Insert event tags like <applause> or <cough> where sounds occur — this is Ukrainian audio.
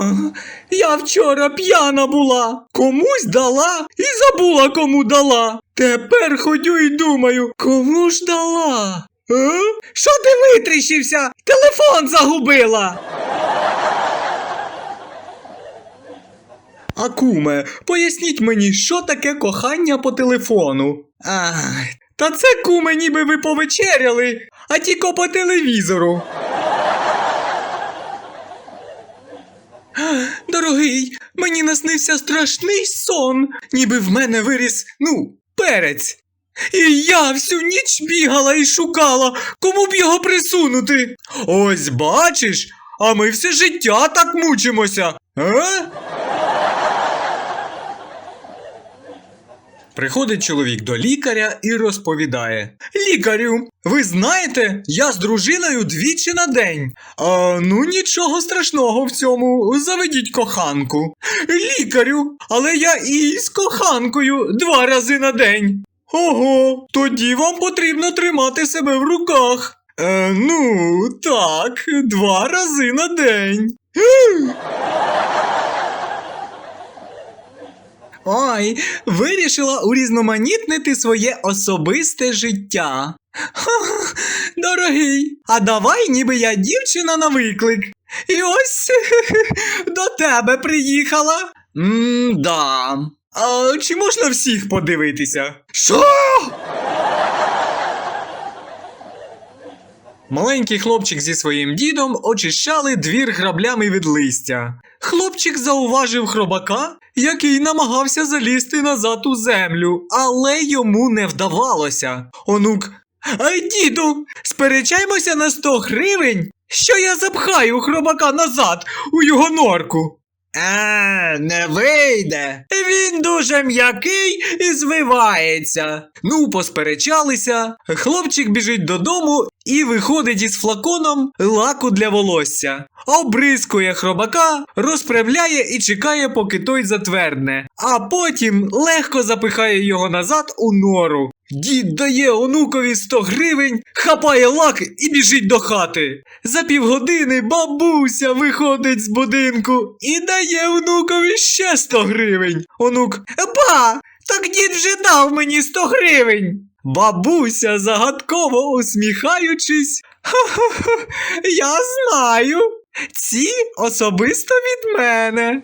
<laughs> Я вчора п'яна була, комусь дала і забула, кому дала. Тепер ходю і думаю, кому ж дала? А? Що ти витріщився? Телефон загубила. <laughs> А куме, поясніть мені, що таке кохання по телефону? Ах, та це куме, ніби ви повечеряли, а тільки по телевізору. Дорогий, мені наснився страшний сон, ніби в мене виріс, ну, перець. І я всю ніч бігала і шукала, кому б його присунути. Ось бачиш, а ми все життя так мучимося. А? Приходить чоловік до лікаря і розповідає: Лікарю, ви знаєте, я з дружиною двічі на день. А, ну нічого страшного в цьому. Заведіть коханку. Лікарю, але я і з коханкою два рази на день. Ого, тоді вам потрібно тримати себе в руках. Е, ну, так, два рази на день. Ой, вирішила урізноманітнити своє особисте життя. Ха, Дорогий, а давай ніби я дівчина на виклик. І ось до тебе приїхала. М-да. А чи можна всіх подивитися? Що? Маленький хлопчик зі своїм дідом очищали двір граблями від листя. Хлопчик зауважив хробака, який намагався залізти назад у землю, але йому не вдавалося. Онук. Ай, діду, сперечаймося на 100 гривень, що я запхаю хробака назад у його норку. А, не вийде. Він дуже м'який і звивається. Ну, посперечалися. Хлопчик біжить додому і виходить із флаконом лаку для волосся. Обрискує хробака, розправляє і чекає, поки той затвердне. А потім легко запихає його назад у нору. Дід дає онукові 100 гривень, хапає лак і біжить до хати. За півгодини бабуся виходить з будинку і дає онукові ще 100 гривень. Онук, ба, так дід вже дав мені 100 гривень. Бабуся, загадково усміхаючись, «Ха-ха-ха, я знаю. Ці особисто від мене.